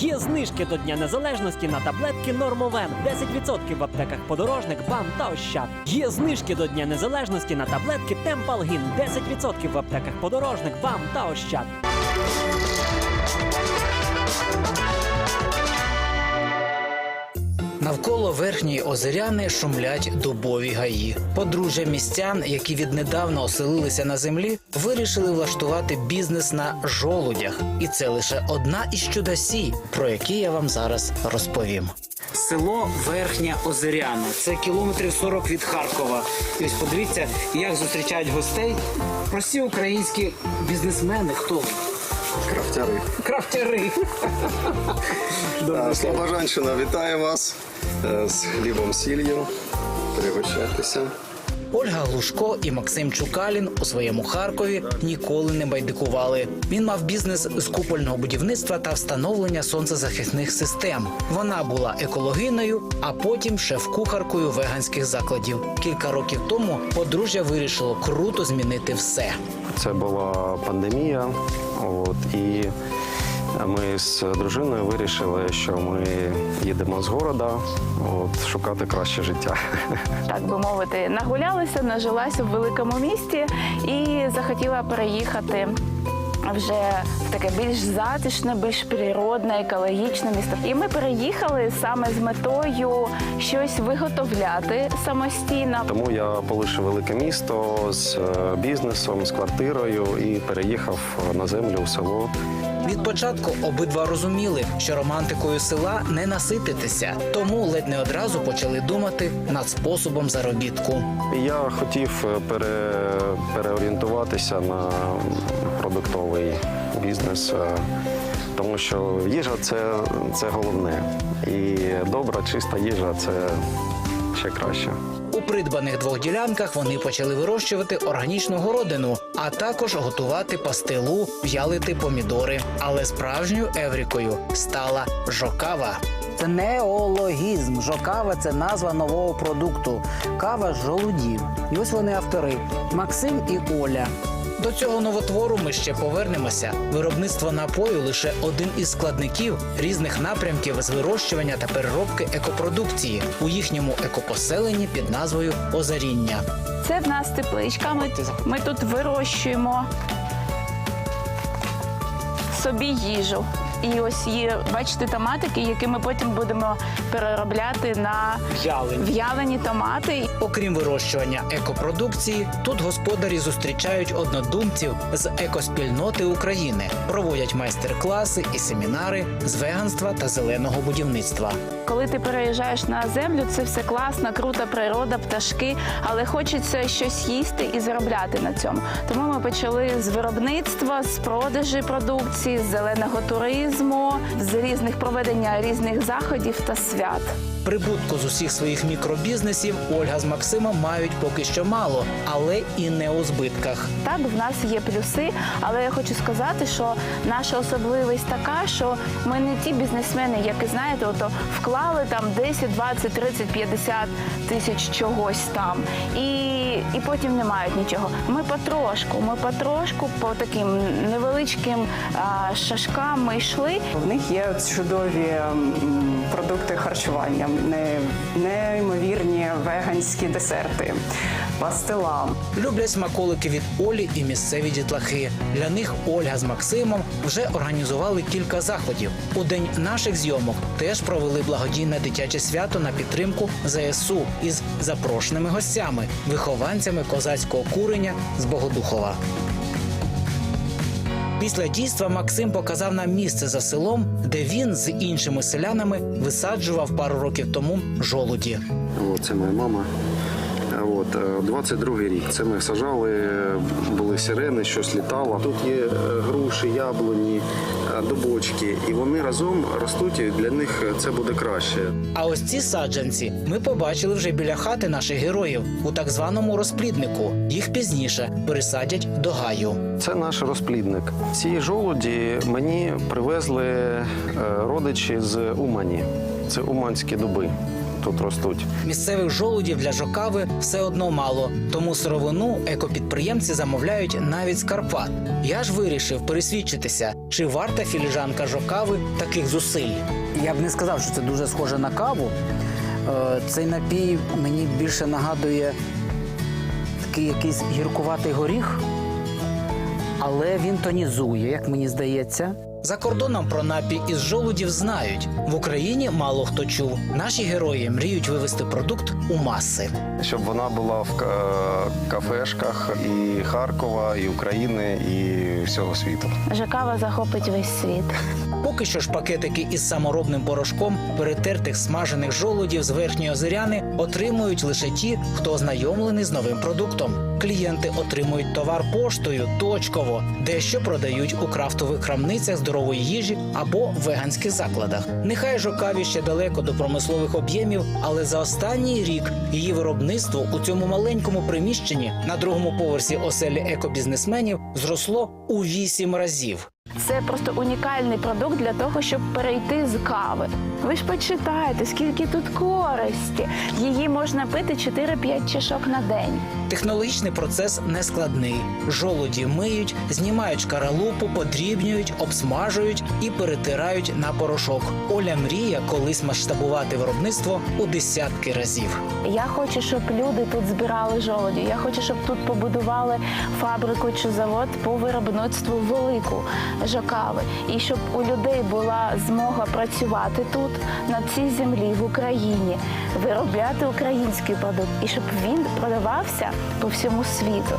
Є знижки до Дня Незалежності на таблетки Нормовен. 10% в аптеках подорожник, бам та ощад. Є знижки до Дня Незалежності на таблетки Темпалгін. 10% в аптеках подорожник, бам та ощад. Навколо верхньої озеряни шумлять дубові гаї. Подружжя містян, які віднедавна оселилися на землі, вирішили влаштувати бізнес на жолудях. І це лише одна із чудосій, про які я вам зараз розповім. Село Верхня Озеряна. Це кілометрів 40 від Харкова. І ось подивіться, як зустрічають гостей прості українські бізнесмени. Хто? Крафтяри. Крафтяри. Слобожанщина вітає вас з хлібом сіллю. Пригощайтеся. Ольга Глушко і Максим Чукалін у своєму Харкові ніколи не байдикували. Він мав бізнес з купольного будівництва та встановлення сонцезахисних систем. Вона була екологиною, а потім шеф-кухаркою веганських закладів. Кілька років тому подружжя вирішило круто змінити все. Це була пандемія, от, і ми з дружиною вирішили, що ми їдемо з города от, шукати краще життя. так би мовити, нагулялася, нажилася в великому місті і захотіла переїхати. Вже таке більш затишне, більш природне, екологічне місто. І ми переїхали саме з метою щось виготовляти самостійно. Тому я полишив велике місто з е, бізнесом, з квартирою і переїхав на землю в село. Від початку обидва розуміли, що романтикою села не насититися, тому ледь не одразу почали думати над способом заробітку. Я хотів е, пере, переорієнтуватися на продуктовий бізнес, е, тому що їжа це, це головне. І добра, чиста їжа це ще краще. У придбаних двох ділянках вони почали вирощувати органічну городину, а також готувати пастилу, в'ялити помідори. Але справжньою еврікою стала жокава. Це неологізм. Жокава це назва нового продукту. Кава з жолудів. І ось вони автори Максим і Оля. До цього новотвору ми ще повернемося. Виробництво напою лише один із складників різних напрямків з вирощування та переробки екопродукції у їхньому екопоселенні під назвою Озаріння. Це в нас тепличка. Ми, ми тут вирощуємо собі їжу. І ось є, бачите, томатики, які ми потім будемо переробляти на В'ялені. в'ялені томати. Окрім вирощування екопродукції, тут господарі зустрічають однодумців з екоспільноти України, проводять майстер-класи і семінари з веганства та зеленого будівництва. Коли ти переїжджаєш на землю, це все класно, крута природа, пташки, але хочеться щось їсти і заробляти на цьому. Тому ми почали з виробництва, з продажі продукції, з зеленого туризму, з різних проведення різних заходів та свят. Прибутку з усіх своїх мікробізнесів Ольга з Максимом мають поки що мало, але і не у збитках. Так, в нас є плюси, але я хочу сказати, що наша особливість така, що ми не ті бізнесмени, які знаєте, ото вклали там 10, 20, 30, 50 тисяч чогось там, і, і потім не мають нічого. Ми потрошку, ми потрошку по таким невеличким а, шашкам ми йшли. В них є чудові продукти харчування, неймовірні веганські десерти, пастила. Люблять смаколики від Олі і місцеві дітлахи. Для них Ольга з Максимом вже організували кілька заходів. У день наших зйомок теж провели благодійне дитяче свято на підтримку ЗСУ із запрошеними гостями, вихованцями козацького куреня з Богодухова. Після дійства Максим показав нам місце за селом, де він з іншими селянами висаджував пару років тому жолуді. О, це моя мама. Е, От, е, 22-й рік. Це ми сажали, були сирени, щось літало. Тут є е, груші, яблуні, е, дубочки, і вони разом ростуть, і для них це буде краще. А ось ці саджанці ми побачили вже біля хати наших героїв у так званому розпліднику. Їх пізніше пересадять до гаю. Це наш розплідник. Ці жолуді мені привезли родичі з Умані. Це уманські дуби. Тут ростуть. Місцевих жолудів для жокави все одно мало, тому сировину екопідприємці замовляють навіть з Карпат. Я ж вирішив пересвідчитися, чи варта філіжанка жокави таких зусиль. Я б не сказав, що це дуже схоже на каву. Е, Цей напій мені більше нагадує такий якийсь гіркуватий горіх, але він тонізує, як мені здається. За кордоном про напій із жолудів знають. В Україні мало хто чув. Наші герої мріють вивести продукт у маси. Щоб вона була в кафешках і Харкова, і України, і всього світу. Жакава захопить весь світ. Поки що ж пакетики із саморобним порошком перетертих смажених жолудів з верхньої озеряни отримують лише ті, хто ознайомлений з новим продуктом. Клієнти отримують товар поштою точково, дещо продають у крафтових крамницях здорової їжі або веганських закладах. Нехай жокаві ще далеко до промислових об'ємів, але за останній рік її виробництво у цьому маленькому приміщенні на другому поверсі оселі екобізнесменів зросло у вісім разів. Це просто унікальний продукт для того, щоб перейти з кави. Ви ж почитайте, скільки тут користі. Її можна пити 4-5 чашок на день. Технологічний процес нескладний. Жолуді миють, знімають шкаралупу, подрібнюють, обсмажують і перетирають на порошок. Оля мріє колись масштабувати виробництво у десятки разів. Я хочу, щоб люди тут збирали жолоді. Я хочу, щоб тут побудували фабрику чи завод по виробництву велику жокави. І щоб у людей була змога працювати тут, на цій землі, в Україні, виробляти український продукт, і щоб він продавався по всьому світу.